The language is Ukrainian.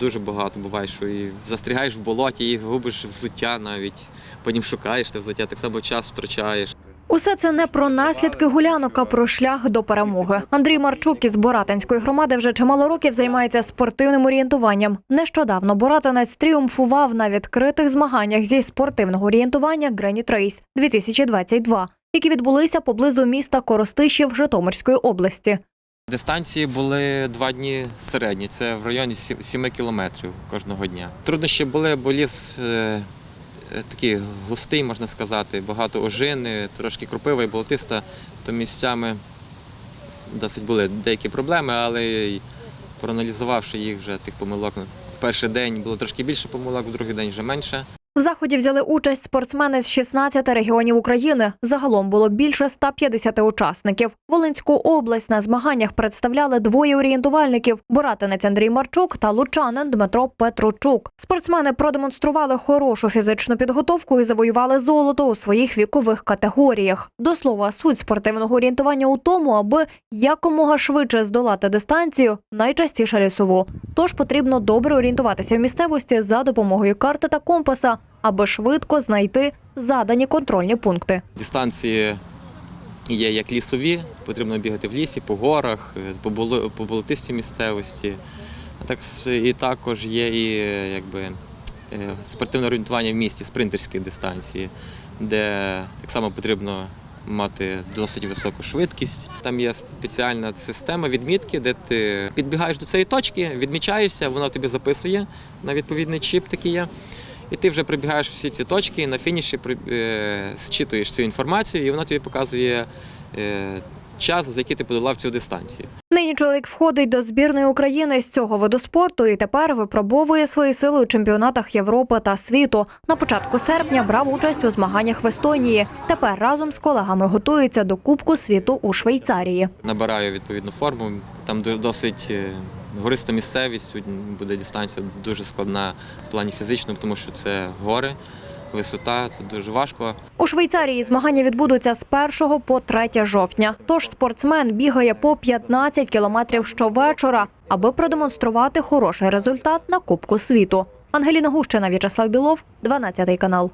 Дуже багато буває, що і застрягаєш в болоті, і губиш взуття навіть. Потім шукаєш те взуття, так само час втрачаєш. Усе це не про наслідки гулянок, а про шлях до перемоги. Андрій Марчук із Боратинської громади вже чимало років займається спортивним орієнтуванням. Нещодавно Боратинець тріумфував на відкритих змаганнях зі спортивного орієнтування Греніт Рейс 2022, які відбулися поблизу міста Коростишів Житомирської області. Дистанції були два дні середні, це в районі 7 кілометрів кожного дня. Труднощі були, бо ліс е, е, такий густий, можна сказати, багато ожини, трошки кропива і болотиста, то місцями досить були деякі проблеми, але проаналізувавши їх вже тих помилок. В перший день було трошки більше помилок, в другий день вже менше. В заході взяли участь спортсмени з 16 регіонів України. Загалом було більше 150 учасників. Волинську область на змаганнях представляли двоє орієнтувальників: боратинець Андрій Марчук та лучанин Дмитро Петручук. Спортсмени продемонстрували хорошу фізичну підготовку і завоювали золото у своїх вікових категоріях. До слова, суть спортивного орієнтування у тому, аби якомога швидше здолати дистанцію, найчастіше лісову. Тож потрібно добре орієнтуватися в місцевості за допомогою карти та компаса, аби швидко знайти задані контрольні пункти. Дистанції є як лісові, потрібно бігати в лісі, по горах, по болотистій місцевості. Так і також є і якби, е, спортивне орієнтування в місті, спринтерські дистанції, де так само потрібно мати досить високу швидкість. Там є спеціальна система відмітки, де ти підбігаєш до цієї точки, відмічаєшся, воно тобі записує на відповідний чіп такий є. І ти вже прибігаєш всі ці точки, і на фініші при- е, зчитуєш цю інформацію, і воно тобі показує е, час, за який ти подолав цю дистанцію. Нині чоловік входить до збірної України з цього виду спорту і тепер випробовує свої сили у чемпіонатах Європи та світу. На початку серпня брав участь у змаганнях в Естонії. Тепер разом з колегами готується до Кубку світу у Швейцарії. Набираю відповідну форму. Там до- досить е, гориста місцевість. Сьогодні буде дистанція дуже складна в плані фізичному, тому що це гори, висота, це дуже важко. У Швейцарії змагання відбудуться з 1 по 3 жовтня. Тож спортсмен бігає по 15 кілометрів щовечора, аби продемонструвати хороший результат на Кубку світу. Ангеліна Гущина, В'ячеслав Білов, 12 канал.